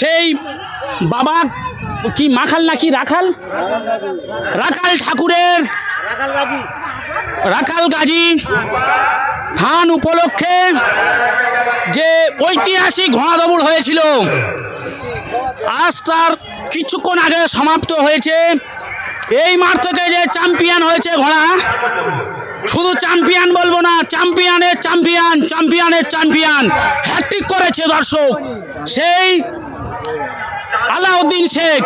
সেই বাবা কি মাখাল নাকি রাখাল? রাখাল ঠাকুরের রাখাল গাজী থান উপলক্ষে যে ঐতিহাসিক ঘোড়া দৌড় হয়েছিল, আজ তার কিছুক্ষণ আগে সমাপ্ত হয়েছে। এই মাঠ থেকে যে চ্যাম্পিয়ন হয়েছে ঘোড়া, শুধু চ্যাম্পিয়ন বলব না, চ্যাম্পিয়নের চ্যাম্পিয়ন চ্যাম্পিয়নের চ্যাম্পিয়ন হ্যাট্রিক করেছে দর্শক। সেই আলাউদ্দিন শেখ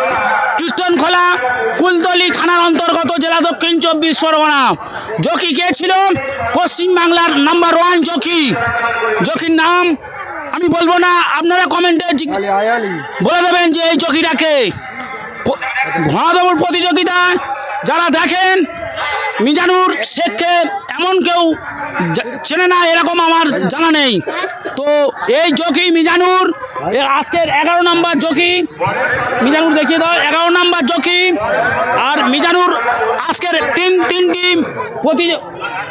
কীর্তনখোলা কুলতলি থানার অন্তর্গত জেলা দক্ষিণ চব্বিশ পরগনা। জকি কে ছিল? পশ্চিমবাংলার নাম্বার ওয়ান জকি। জকির নাম আমি বলব না আপনারা কমেন্টে বলে দেবেন যে এই জকিটাকে ঘোড়া প্রতিযোগিতা যারা দেখেন মিজানুর শেখকে এমন কেউ চেনে না এরকম আমার জানা নেই। তো এই জকি মিজানুর আজকের এগারো নাম্বার জকি। মিজানুর দেখিয়ে দাও, এগারো নাম্বার জকি। আর মিজানুর আজকের তিন, তিনটি প্রতি-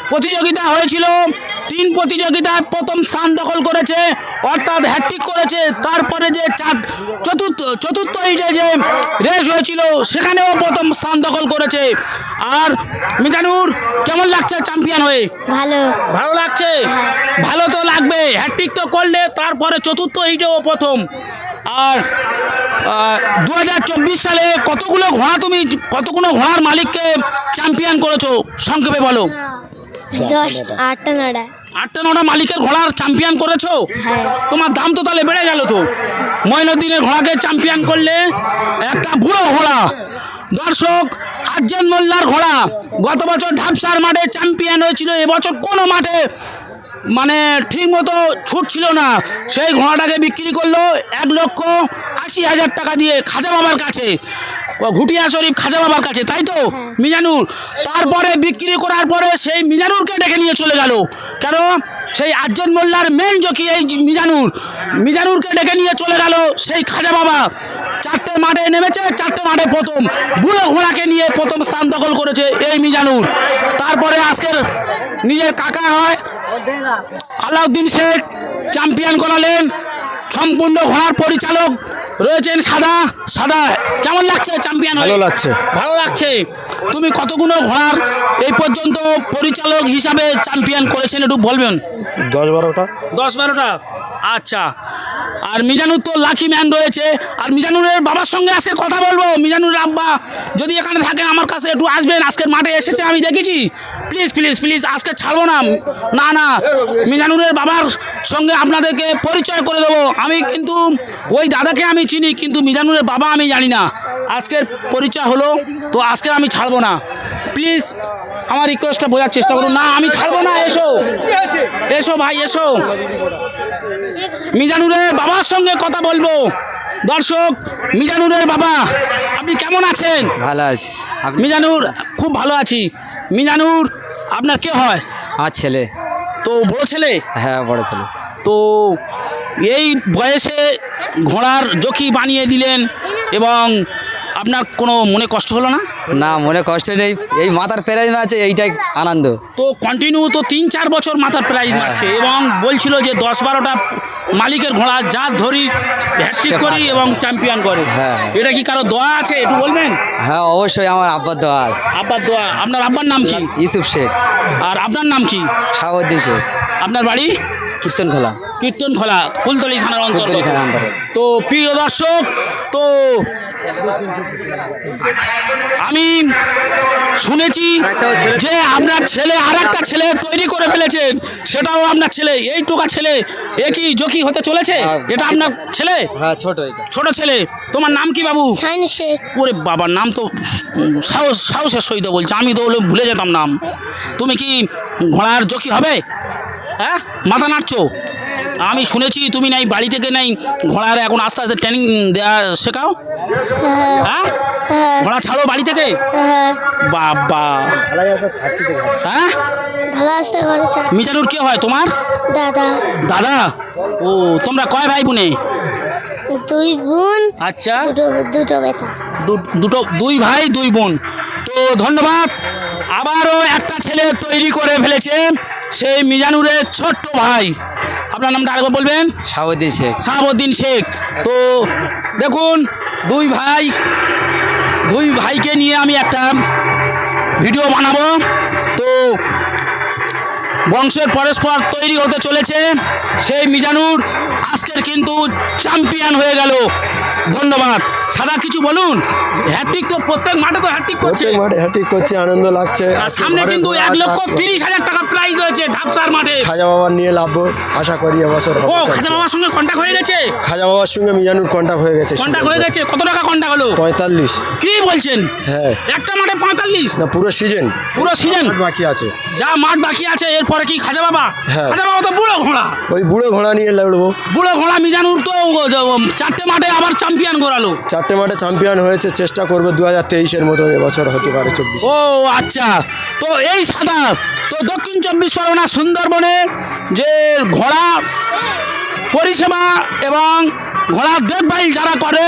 প্রতিযোগিতা হয়েছিল। তিন প্রতিযোগিতায় প্রথম স্থান দখল করেছে অর্থাৎ হ্যাট্রিক করেছে। তারপরে যে চার চতুর্থ চতুর্থ ইটে যে রেস হয়েছিল সেখানেও প্রথম স্থান দখল করেছে। আর মিজানুর কেমন লাগছে চ্যাম্পিয়ন হয়ে? ভালো। ভালো লাগছে? ভালো তো লাগবে। হ্যাট্রিক তো করলে তারপরে চতুর্থ হিটেও প্রথম। আর দু হাজার চব্বিশ সালে কতগুলো ঘোড়া তুমি কতগুলো ঘোড়ার মালিককে চ্যাম্পিয়ন করেছ? সংক্ষেপে বলো। দশ আটটা নটা। আটটা নটা মালিকের ঘোড়ার চ্যাম্পিয়ন করেছ? তোমার দাম তো তাহলে বেড়ে গেল তো। ঘোড়াকে চ্যাম্পিয়ন করলে একটা বুড়ো ঘোড়া। দর্শক আজ্জান মোল্লার ঘোড়া গত বছর ঢাপসার মাঠে চ্যাম্পিয়ন হয়েছিল এবছর কোনো মাঠে মানে ঠিক মতো ছুট ছিল না। সেই ঘোড়াটাকে বিক্রি করল এক লক্ষ আশি হাজার টাকা দিয়ে খাজা বাবার কাছে। ঘুটিয়া শরীফ খাজা বাবার কাছে তাই তো? মিজানুর, তারপরে বিক্রি করার পরে সেই মিজানুরকে ডেকে নিয়ে চলে গেল। কেন? সেই আজ্জন মোল্লার মেন জকি এই মিজানুর। মিজানুরকে ডেকে নিয়ে চলে গেল সেই খাজা বাবা। চারটে মাঠে নেমেছে, চারটে মাঠে প্রথম। বুড়ো ঘোড়াকে নিয়ে প্রথম স্থান দখল করেছে এই মিজানুর। তারপরে আজকের নিজের কাকা হয় আলাউদ্দিন শেখ চ্যাম্পিয়ন করালেন। সম্পূর্ণ ঘোড়ার পরিচালক রয়েছেন সাদা সাদা। কেমন লাগছে চ্যাম্পিয়ন ভালো লাগছে। ভালো লাগছে। তুমি কতগুলো ঘোড়ার এই পর্যন্ত পরিচালক হিসাবে চ্যাম্পিয়ন করেছেন একটু বলবেন? দশ বারোটা। দশ বারোটা? আচ্ছা। আর মিজানুর তো লাকি ম্যান রয়েছে। আর মিজানুরের বাবার সঙ্গে আজকে কথা বলব। মিজানুর আব্বা, যদি এখানে থাকেন আমার কাছে একটু আসবেন। আজকের মাঠে এসেছে, আমি দেখেছি। প্লিজ প্লিজ প্লিজ আজকে ছাড়বো না। না না, মিজানুরের বাবার সঙ্গে আপনাদেরকে পরিচয় করে দেবো। আমি কিন্তু ওই দাদাকে আমি চিনি, কিন্তু মিজানুরের বাবা আমি জানি না। আজকের পরিচয় হলো, তো আজকে আমি ছাড়বো না। প্লিজ আমার রিকোয়েস্টটা বোঝার চেষ্টা করুন। না, আমি ছাড়বো না, এসো। এসো ভাই, এসো। মিজানুরের বাবার সঙ্গে কথা বলব। দর্শক মিজানুরের বাবা আপনি কেমন আছেন? ভালো আছি। মিজানুর খুব ভালো আছি। মিজানুর আপনার কে হয়? আর ছেলে। তো বড় ছেলে? হ্যাঁ বড় ছেলে। তো এই বয়সে ঘোড়ার জকি বানিয়ে দিলেন এবং আপনার কোনো মনে কষ্ট হলো না? না মনে কষ্ট নেই। এই মাথার প্রাইজ আছে এইটাই আনন্দ। তো কন্টিনিউ তো তিন চার বছর মাথার প্রাইজ মারছে এবং বলছিল যে দশ বারোটা মালিকের ঘোড়া যা ধরি হ্যাট্রিক করি এবং চ্যাম্পিয়ন করে। হ্যাঁ। এটা কি কারও দোয়া আছে? একটু বলবেন? হ্যাঁ অবশ্যই আমার আব্বার দেওয়া আছে। আব্বার দোয়া। আপনার আব্বার নাম কি? ইউসুফ শেখ। আর আপনার নাম কি? শাহাবুদ্দিন শেখ। আপনার বাড়ি? কীর্তন খোলা কীর্তন খোলা কুলতলি থানার অন্তর্গত। তো প্রিয় দর্শক তো আমি শুনেছি যে আপনার ছেলে আর একটা ছেলে তৈরি করে ফেলেছেন সেটাও আপনার ছেলে। এই টোকা ছেলে। এ কি জকি হতে চলেছে? এটা আপনার ছেলে? হ্যাঁ ছোট ছোট ছেলে। তোমার নাম কি বাবু? ওরে বাবার নাম তো সাহস সাহসের সহিত বলছে। আমি তো ভুলে যেতাম নাম। তুমি কি ঘোড়ার জকি হবে? হ্যাঁ? মাথা নাড়ছো? আমি শুনেছি তুমি নাই বাড়ি থেকে নাই ঘোড়ার এখন আস্তে আস্তে ট্রেনিং দেওয়া শেখাও? হ্যাঁ? ঘোড়া ছাড়ো বাড়ি থেকে? বাবা। হ্যাঁ? মিজানুর কে হয় তোমার? দাদা। দাদা? ও তোমরা কয় ভাই বোনে? দুই বোন আচ্ছা। দুটো দুটো বেটা। দুটো দুই ভাই দুই বোন। তো ধন্যবাদ। আবারও একটা ছেলে তৈরি করে ফেলেছে সেই মিজানুরের ছোট্ট ভাই। আপনার নামটা আরেকবার বলবেন? শাহাবুদ্দিন শেখ। শাহাবুদ্দিন শেখ। তো দেখুন দুই ভাই দুই ভাইকে নিয়ে আমি একটা ভিডিও বানাবো। তো বংশের পরস্পর তৈরি হতে চলেছে সেই মিজানুর। আজকের কিন্তু চ্যাম্পিয়ন হয়ে গেল। ধন্যবাদ। সাদা কিছু বলুন। হ্যাট্রিক তো প্রত্যেক মাঠে তো হ্যাট্রিক করছে। প্রত্যেক মাঠে হ্যাটিক করছে আনন্দ লাগছে। আর সামনে কিন্তু এক লক্ষ তিরিশ হাজার টাকা প্রাইজ রয়েছে ঢাপসার মাঠে। খাজা বাবা নিয়ে লাভবো আশা করি এবছর ও খাজা বাবার সঙ্গে কন্ট্যাক্ট হয়ে গেছে? খাজা বাবার সঙ্গে মিজানুর কন্টাক্ট হয়ে গেছে কন্ট্যাক্ট হয়ে গেছে? কত টাকা কন্ট্যাক্ট হলো? পঁয়তাল্লিশ। কি বলছেন? হ্যাঁ। একটা মাঠে পঁয়তাল্লিশ? না পুরো সিজন পুরো সিজন বাকি আছে। যা মাঠ বাকি আছে এরপরে কি খাজা বাবা? হ্যাঁ। খাজা বাবা তো বুড়ো ঘোড়া। ওই বুড়ো ঘোড়া নিয়ে লড়বো। বুড়ো ঘোড়া মিজানুর তো চারটে মাঠে আবার চ্যাম্পিয়ন ঘোরালো। চারটে মাঠে চ্যাম্পিয়ন হয়েছে, চেষ্টা করবে দু হাজার তেইশের মতো এবছর হতে পারে চব্বিশ। ও আচ্ছা। তো এই সাদা, তো দক্ষিণ চব্বিশ পরগনা সুন্দরবনে যে ঘোড়া পরিষেবা এবং ঘোড়ার দেখভাল যারা করে,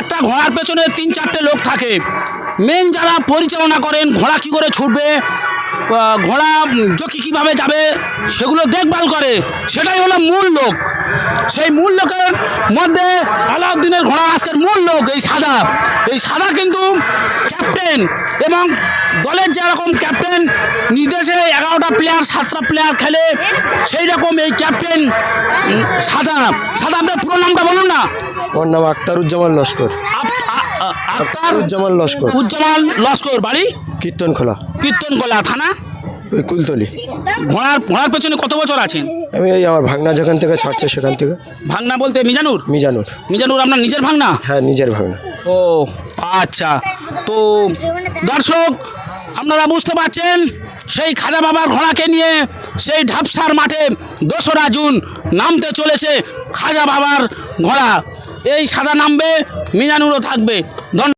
একটা ঘোড়ার পেছনে তিন চারটে লোক থাকে। মেন যারা পরিচালনা করেন, ঘোড়া কী করে ছুটবে ঘোড়া জকি কীভাবে যাবে সেগুলো দেখভাল করে। সেটাই হলো মূল লোক। সেই মূল লোকের মধ্যে আলাউদ্দিনের ঘোড়া আজকের মূল লোক এই সাদা। এই সাদা কিন্তু ক্যাপ্টেন এবং দলের যেরকম ক্যাপ্টেন নির্দেশে এগারোটা প্লেয়ার সাতটা প্লেয়ার খেলে সেই রকম এই ক্যাপ্টেন সাদা। সাদা আপনার পুরো নামটা বলুন না। ওর নাম আক্তারুজ্জামান লস্কর। আক্তারুজ্জামান লস্কর। উজ্জামান লস্কর বাড়ি? কীর্তন খোলা কীর্তনকলা থানা? ওই কুলতলি। ঘোড়ার ঘোড়ার পেছনে কত বছর আছেন? আমি এই আমার ভাগনা যেখান থেকে ছাড়ছে সেখান থেকে। ভাগনা বলতে মিজানুর? মিজানুর। মিজানুর আপনার নিজের ভাগনা? হ্যাঁ নিজের ভাগনা। ও আচ্ছা। তো দর্শক আপনারা বুঝতে পারছেন সেই খাজা বাবার ঘোড়াকে নিয়ে সেই ঢাপসার মাঠে দোসরা জুন নামতে চলেছে খাজা বাবার ঘোড়া। এই সাদা নামবে মিজানুরও থাকবে। ধন্য